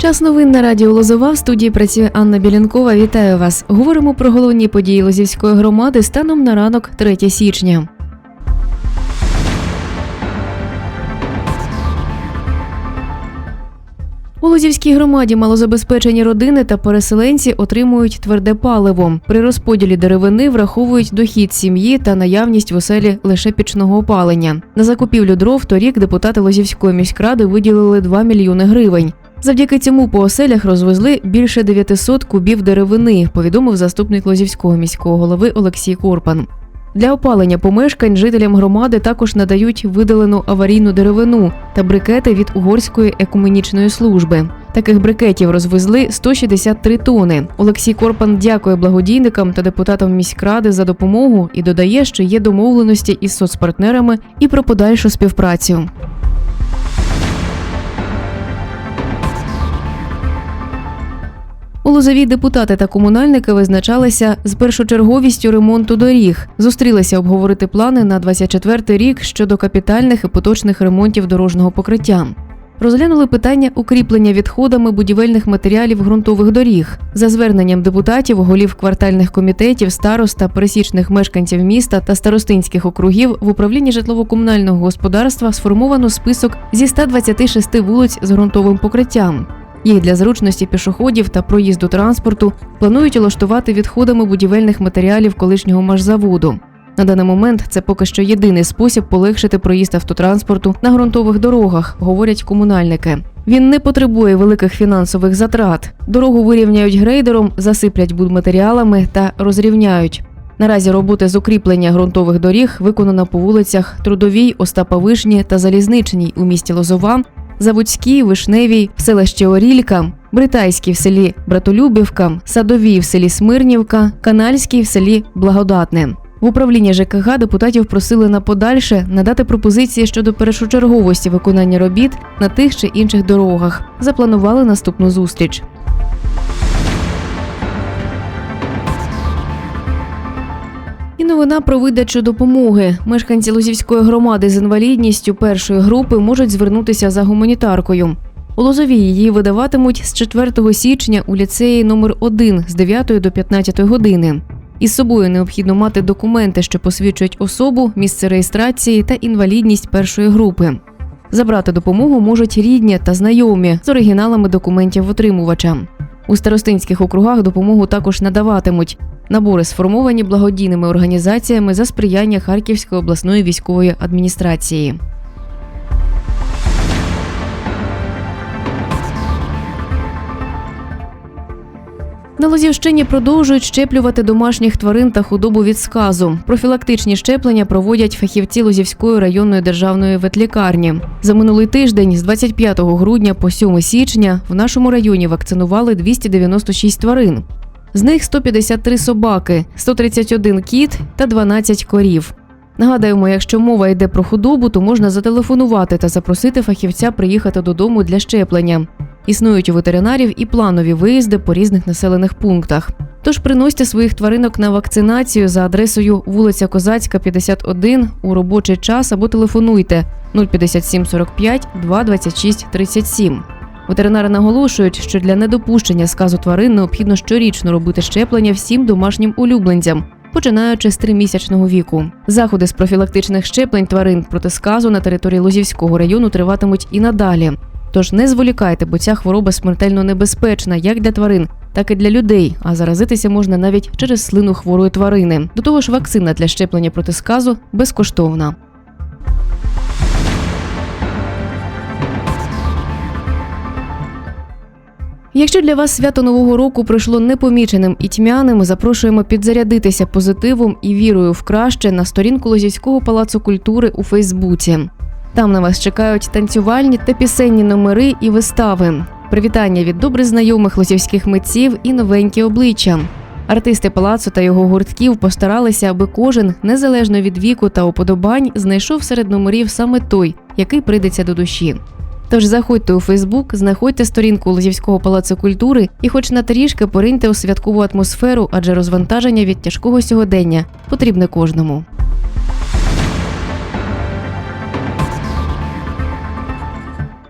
Час новин на радіо Лозова в студії працює Анна Білянкова. Вітаю вас. Говоримо про головні події Лозівської громади станом на ранок 3 січня. У Лозівській громаді малозабезпечені родини та переселенці отримують тверде паливо. При розподілі деревини враховують дохід сім'ї та наявність в оселі лише пічного опалення. На закупівлю дров торік депутати Лозівської міськради виділили 2 мільйони гривень. Завдяки цьому по оселях розвезли більше 900 кубів деревини, повідомив заступник Лозівського міського голови Олексій Корпан. Для опалення помешкань жителям громади також надають видалену аварійну деревину та брикети від угорської екуменічної служби. Таких брикетів розвезли 163 тони. Олексій Корпан дякує благодійникам та депутатам міськради за допомогу і додає, що є домовленості із соцпартнерами і про подальшу співпрацю. У Лозовій депутати та комунальники визначалися з першочерговістю ремонту доріг. Зустрілися обговорити плани на 24 рік щодо капітальних і поточних ремонтів дорожнього покриття. Розглянули питання укріплення відходами будівельних матеріалів ґрунтових доріг за зверненням депутатів, голів квартальних комітетів, старост та пересічних мешканців міста та старостинських округів в управлінні житлово-комунального господарства сформовано список зі 126 вулиць з ґрунтовим покриттям. Їх для зручності пішоходів та проїзду транспорту планують улаштувати відходами будівельних матеріалів колишнього машзаводу. На даний момент це поки що єдиний спосіб полегшити проїзд автотранспорту на ґрунтових дорогах, говорять комунальники. Він не потребує великих фінансових затрат. Дорогу вирівняють грейдером, засиплять будматеріалами та розрівняють. Наразі роботи з укріплення ґрунтових доріг виконано по вулицях Трудовій, Остапа Вишні та Залізничній у місті Лозова, Заводській, Вишневій, в селищі Орілька, Бритайській в селі Братолюбівка, Садовій в селі Смирнівка, Канальській в селі Благодатне. В управлінні ЖКГ депутатів просили на подальше надати пропозиції щодо першочерговості виконання робіт на тих чи інших дорогах. Запланували наступну зустріч. Новина про видачу допомоги. Мешканці Лозівської громади з інвалідністю першої групи можуть звернутися за гуманітаркою. У Лозові її видаватимуть з 4 січня у ліцеї номер 1 з 9 до 15 години. Із собою необхідно мати документи, що посвідчують особу, місце реєстрації та інвалідність першої групи. Забрати допомогу можуть рідні та знайомі з оригіналами документів отримувача. У старостинських округах допомогу також надаватимуть. Набори сформовані благодійними організаціями за сприяння Харківської обласної військової адміністрації. На Лозівщині продовжують щеплювати домашніх тварин та худобу від сказу. Профілактичні щеплення проводять фахівці Лозівської районної державної ветлікарні. За минулий тиждень, з 25 грудня по 7 січня, в нашому районі вакцинували 296 тварин. З них 153 собаки, 131 кіт та 12 корів. Нагадаємо, якщо мова йде про худобу, то можна зателефонувати та запросити фахівця приїхати додому для щеплення. Існують у ветеринарів і планові виїзди по різних населених пунктах. Тож приносьте своїх тваринок на вакцинацію за адресою вулиця Козацька, 51 у робочий час або телефонуйте 057 45 2 26 37. Ветеринари наголошують, що для недопущення сказу тварин необхідно щорічно робити щеплення всім домашнім улюбленцям, починаючи з тримісячного віку. Заходи з профілактичних щеплень тварин проти сказу на території Лозівського району триватимуть і надалі. Тож не зволікайте, бо ця хвороба смертельно небезпечна як для тварин, так і для людей. А заразитися можна навіть через слину хворої тварини. До того ж, вакцина для щеплення проти сказу безкоштовна. Якщо для вас свято Нового року пройшло непоміченим і тьмяним, запрошуємо підзарядитися позитивом і вірою в краще на сторінку Лозівського палацу культури у Фейсбуці. Там на вас чекають танцювальні та пісенні номери і вистави. Привітання від добре знайомих лозівських митців і новенькі обличчя. Артисти палацу та його гуртків постаралися, аби кожен, незалежно від віку та уподобань, знайшов серед номерів саме той, який прийдеться до душі. Тож заходьте у Фейсбук, знаходьте сторінку Лозівського палацу культури і, хоч на трішки, пориньте у святкову атмосферу, адже розвантаження від тяжкого сьогодення потрібне кожному.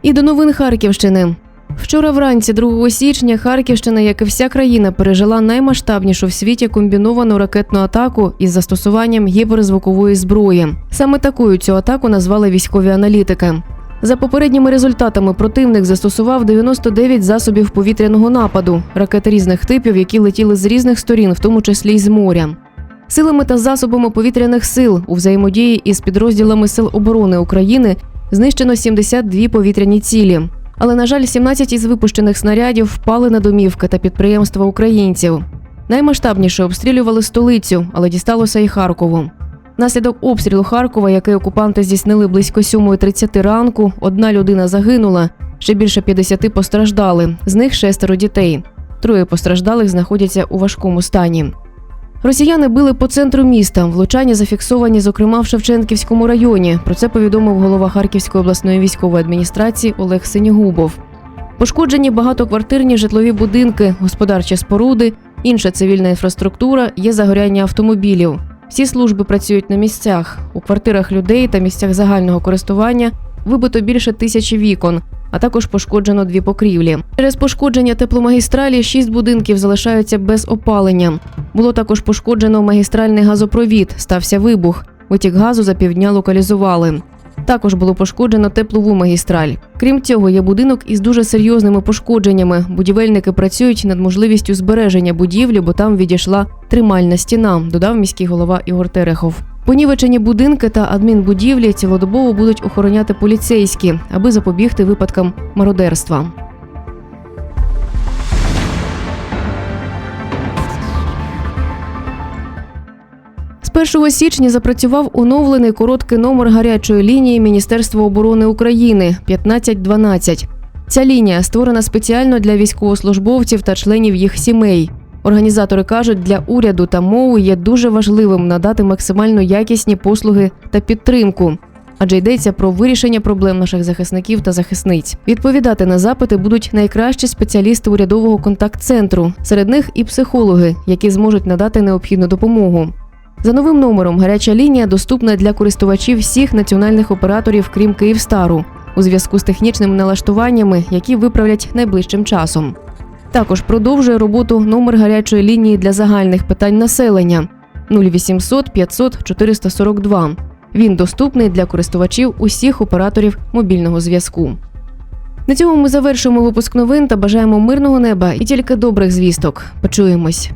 І до новин Харківщини. Вчора вранці, 2 січня, Харківщина, як і вся країна, пережила наймасштабнішу в світі комбіновану ракетну атаку із застосуванням гіперзвукової зброї. Саме такою цю атаку назвали військові аналітики. За попередніми результатами противник застосував 99 засобів повітряного нападу, ракет різних типів, які летіли з різних сторін, в тому числі й з моря. Силами та засобами повітряних сил у взаємодії із підрозділами Сил оборони України знищено 72 повітряні цілі. Але, на жаль, 17 із випущених снарядів впали на домівки та підприємства українців. Наймасштабніше обстрілювали столицю, але дісталося і Харкову. Наслідок обстрілу Харкова, який окупанти здійснили близько 7.30 ранку, одна людина загинула, ще більше 50 постраждали, з них шестеро дітей. Троє постраждалих знаходяться у важкому стані. Росіяни били по центру міста. Влучання зафіксовані, зокрема, в Шевченківському районі. Про це повідомив голова Харківської обласної військової адміністрації Олег Синігубов. Пошкоджені багатоквартирні житлові будинки, господарчі споруди, інша цивільна інфраструктура, є загоряння автомобілів. Всі служби працюють на місцях. У квартирах людей та місцях загального користування вибито більше тисячі вікон, а також пошкоджено дві покрівлі. Через пошкодження тепломагістралі шість будинків залишаються без опалення. Було також пошкоджено магістральний газопровід, стався вибух. Витік газу за півдня локалізували. Також було пошкоджено теплову магістраль. Крім цього, є будинок із дуже серйозними пошкодженнями. Будівельники працюють над можливістю збереження будівлі, бо там відійшла тримальна стіна, додав міський голова Ігор Терехов. Понівечені будинки та адмінбудівлі цілодобово будуть охороняти поліцейські, аби запобігти випадкам мародерства. З 1 січня запрацював оновлений короткий номер гарячої лінії Міністерства оборони України 1512. Ця лінія створена спеціально для військовослужбовців та членів їх сімей. Організатори кажуть, для уряду та МОУ є дуже важливим надати максимально якісні послуги та підтримку. Адже йдеться про вирішення проблем наших захисників та захисниць. Відповідати на запити будуть найкращі спеціалісти урядового контакт-центру. Серед них і психологи, які зможуть надати необхідну допомогу. За новим номером гаряча лінія доступна для користувачів всіх національних операторів, крім Київстару, у зв'язку з технічними налаштуваннями, які виправлять найближчим часом. Також продовжує роботу номер гарячої лінії для загальних питань населення 0800 500 442. Він доступний для користувачів усіх операторів мобільного зв'язку. На цьому ми завершуємо випуск новин та бажаємо мирного неба і тільки добрих звісток. Почуємось.